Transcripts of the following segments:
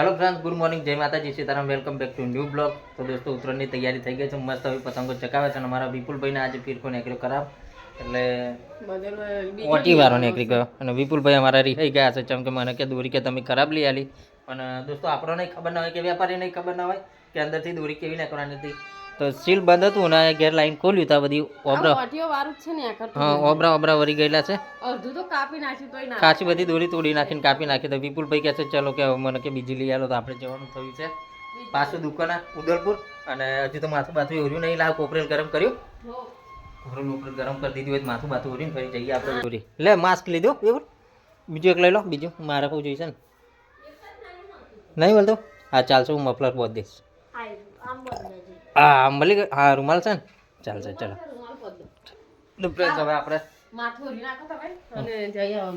Hello friends good morning જય માતાજી, Sitaram welcome back to new blog તો દોસ્તો, ઉત્તરાયણની તૈયારી થઈ ગઈ છે, મસ્ત હવે પતંગો ચકાવે છે અને અમારા વિપુલભાઈને આજે ફીરકો નેકરો ખરાબ એટલે ઓટી વારો નેકરી ગયો. અને વિપુલભાઈ અમારા રિહાઈ ગયા છે કે મને કે, દોરી કે તમે ખરાબ લઈ આલી. પણ દોસ્તો આપણને ખબર ના હોય કે, વેપારીને ખબર ના હોય કે અંદરથી દોરી કેવી નીકળવાની હતી. તો સીલ બંધ હતું અને ઘેર લાઈન ખોલ્યું તો બધી ઓબરા વારું છે ને આ હા ઓબરા ઓબરા વરી ગયેલા છે. અડધું તો કાપી નાખ્યું તોય ના કાચી બધી દોરી તોડી નાખીને કાપી નાખી તો વિપુલભાઈ કહે છે ચલો કે મને કે બીજી લઈ આવો તો આપણે જવાનું થયું છે. પાછું દુકાન ઉદલપુર અને હજુ તો માથું બાથું ઓર્યું નહીં. લાવ કોપરેલ ગરમ કર્યું. કોપરેલ ઉપર ગરમ કરી દીધું હોય તો માથું બાથું ઓર્યું ફરી જઈએ આપણે દોરી. લે માસ્ક લીધો. એવું? બીજું એક લઈ લો. બીજું? મારે કહું જોઈશે ને. નહીં બોલતો હા ચાલશે. હું મફલર બોધ દઈશ. હા આમ મળી હા રૂમાલ છે ને? ચાલશે ચાલો. તો friends, હવે આપણે. જઈએ હવે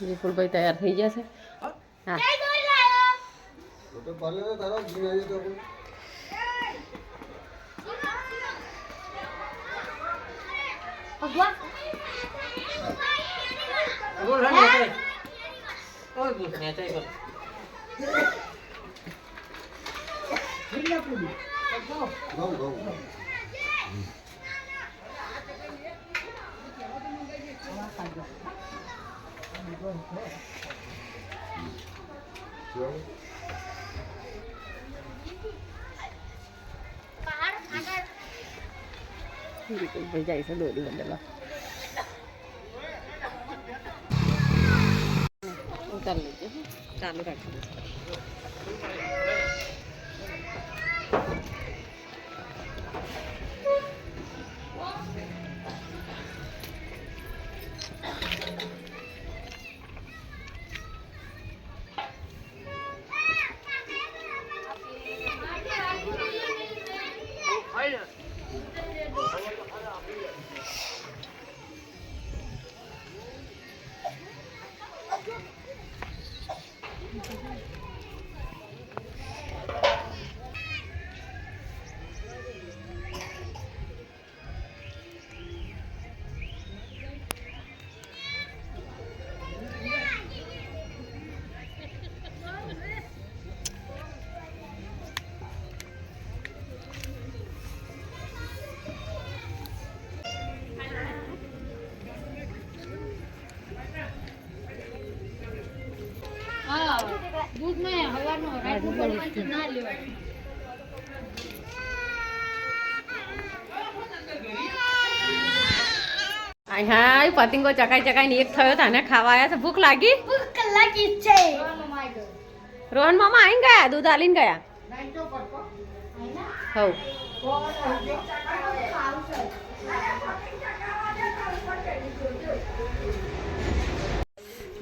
વિપુલભાઈ તૈયાર થઈ સાથે છે. હા. જાય છે દોરી બદલવા ઉતાર લેજો હો. હાય પતંગો ચકાઈ ચકાઈ ને એક થયો તને ખાવા આયા છે. ભૂખ લાગી? રોહન મામા આઈને ગયા? દૂધ આલીને ગયા? હવ.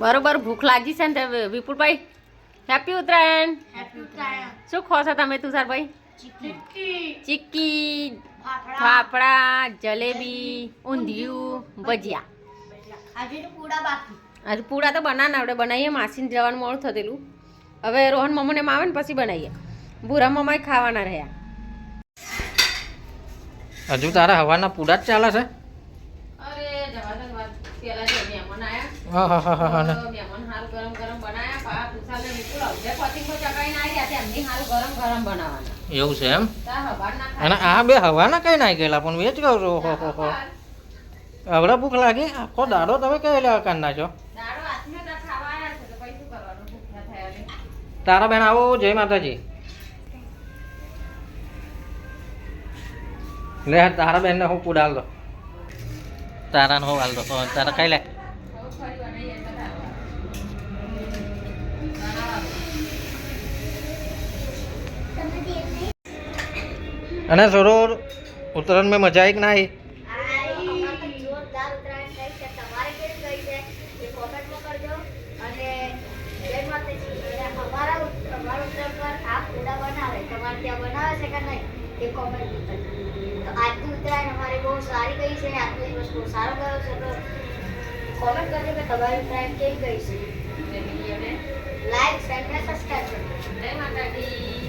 બરોબર ભૂખ લાગી છે ને તે વિપુલભાઈ. હેપી ઉત્તરાયણ. શું ખો છો તમે તુષારભાઈ? ચીક્કી. ફાફડા. જલેબી ઊંધિયું ભજીયા. આજે પૂડા તો બનાવવાના આપણે બનાવીએ માસીને જવાનું મોડું થતેલું. હવે રોહન મમ્મને એમ આવે ને પછી બનાવીએ. ભૂરા મમ્માએ ખાવાના રહ્યા. હજુ તારા હવાના પૂડા જ ચાલે છે? હા હા હા હા હા. મહેમાન હાલ ગરમ ગરમ બનાયા પા તુષારને વિપુલ અવજે પતિંગો ચકાઈને આવી રહ્યા એમની હાલ ગરમ ગરમ બનાવવાના. એવું છે એમ? અને આ બે હવાના કઈ નાઈ ગયેલા પણ વેચ ગયો છો. ઓહો હો હો હવડા ભૂખ લાગી? આખો દાડો તમે કઈ લેવા કાન નાખ્યો? છે. તારા બેન આવો જય માતાજી. લે તારા બેન ને હું પૂડાલ દો તારા નો હું હાલ દો તારા કઈ લે. ગઈ છે ઉત્તરાયણ મેં બહુ સારો ગયો છે તો કોમેન્ટ કરજો કે તમારી ફ્રેન્ડ કેવી ગઈ છે લાઈક શેર અને સબસ્ક્રાઇબ કરજો જય માતાજી.